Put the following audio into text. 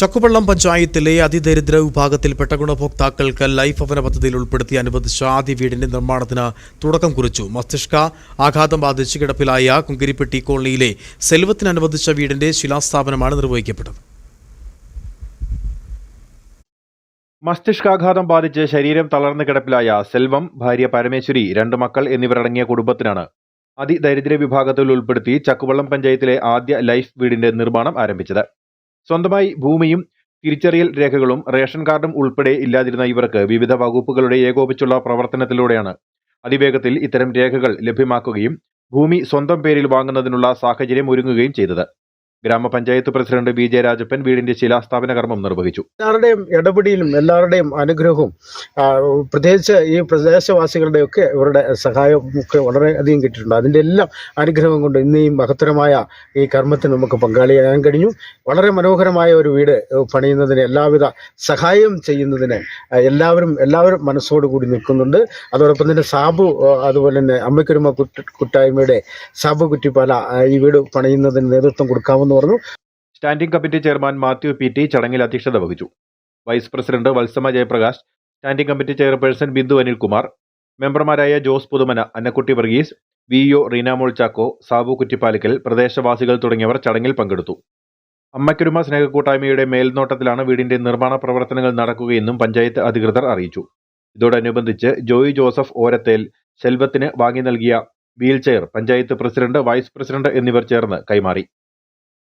ചക്കുവള്ളം പഞ്ചായത്തിലെ അതിദരിദ്ര വിഭാഗത്തിൽപ്പെട്ട ഗുണഭോക്താക്കൾക്ക് ലൈഫ് ഭവന പദ്ധതിയിൽ ഉൾപ്പെടുത്തി അനുവദിച്ച ആദ്യ വീടിന്റെ നിർമ്മാണത്തിന് തുടക്കം കുറിച്ചു. മസ്തിഷ്ക ആഘാതം ബാധിച്ച് കിടപ്പിലായ കുങ്കിരിപ്പെട്ടി കോളനിയിലെ സെൽവത്തിന് അനുവദിച്ച വീടിന്റെ ശിലാസ്ഥാപനമാണ് നിർവഹിക്കപ്പെട്ടത്. മസ്തിഷ്കാഘാതം ബാധിച്ച് ശരീരം തളർന്നു കിടപ്പിലായ സെൽവം ഭാര്യ പരമേശ്വരി രണ്ട് മക്കൾ എന്നിവരടങ്ങിയ കുടുംബത്തിനാണ് അതിദരിദ്ര വിഭാഗത്തിൽ ഉൾപ്പെടുത്തി ചക്കുവള്ളം പഞ്ചായത്തിലെ ആദ്യ ലൈഫ് വീടിന്റെ നിർമ്മാണം ആരംഭിച്ചത്. സ്വന്തമായി ഭൂമിയും തിരിച്ചറിയൽ രേഖകളും റേഷൻ കാർഡും ഉൾപ്പെടെ ഇല്ലാതിരുന്ന ഇവർക്ക് വിവിധ വകുപ്പുകളുടെ ഏകോപിച്ചുള്ള പ്രവർത്തനത്തിലൂടെയാണ്. അതിവേഗത്തിൽ ഇത്തരം രേഖകൾ ലഭ്യമാക്കുകയും ഭൂമി സ്വന്തം പേരിൽ വാങ്ങുന്നതിനുള്ള സാഹചര്യം ഒരുങ്ങുകയും ചെയ്തത്. ഗ്രാമപഞ്ചായത്ത് പ്രസിഡന്റ് ബി ജെ രാജപ്പൻ വീടിന്റെ ശിലാസ്ഥാപന കർമ്മം നിർവഹിച്ചു. എല്ലാവരുടെയും ഇടപെടലും എല്ലാവരുടെയും അനുഗ്രഹവും പ്രത്യേകിച്ച് ഈ പ്രദേശവാസികളുടെയൊക്കെ ഇവരുടെ സഹായം ഒക്കെ വളരെയധികം കിട്ടിയിട്ടുണ്ട്. അതിന്റെ എല്ലാം അനുഗ്രഹം കൊണ്ട് ഇന്ന് മഹത്തരമായ ഈ കർമ്മത്തിന് നമുക്ക് പങ്കാളിയാകാൻ കഴിഞ്ഞു. വളരെ മനോഹരമായ ഒരു വീട് പണിയുന്നതിന് എല്ലാവിധ സഹായം ചെയ്യുന്നതിന് എല്ലാവരും എല്ലാവരും മനസ്സോടുകൂടി നിൽക്കുന്നുണ്ട്. അതോടൊപ്പം തന്നെ സാബു അതുപോലെ തന്നെ അമ്മയ്ക്കൊരുമ കുട്ടായ്മയുടെ സാബു കുറ്റിപ്പാല ഈ വീട് പണിയുന്നതിന് നേതൃത്വം കൊടുക്കാമെന്ന് പറഞ്ഞു. Standing committee chairman Mathew P T ചടങ്ങിൽ അധ്യക്ഷത വഹിച്ചു. Vice president Valsamma Jayaprakash standing committee chairperson Bindu Anilkumar മെമ്പർമാരായ ജോസ് പുതുമന അന്നക്കുട്ടി വർഗീസ് വി ഒ റീനാമോൾ ചാക്കോ സാബു കുറ്റിപ്പാലിക്കൽ പ്രദേശവാസികൾ തുടങ്ങിയവർ ചടങ്ങിൽ പങ്കെടുത്തു. അമ്മയ്ക്കൊരുമ സ്നേഹക്കൂട്ടായ്മയുടെ മേൽനോട്ടത്തിലാണ് വീടിന്റെ നിർമ്മാണ പ്രവർത്തനങ്ങൾ നടക്കുകയെന്നും പഞ്ചായത്ത് അധികൃതർ അറിയിച്ചു. ഇതോടനുബന്ധിച്ച് ജോയി ജോസഫ് ഓരത്തേൽ ശെൽവത്തിന് വാങ്ങി നൽകിയ wheelchair panchayat president vice president എന്നിവർ ചേർന്ന് കൈമാറി.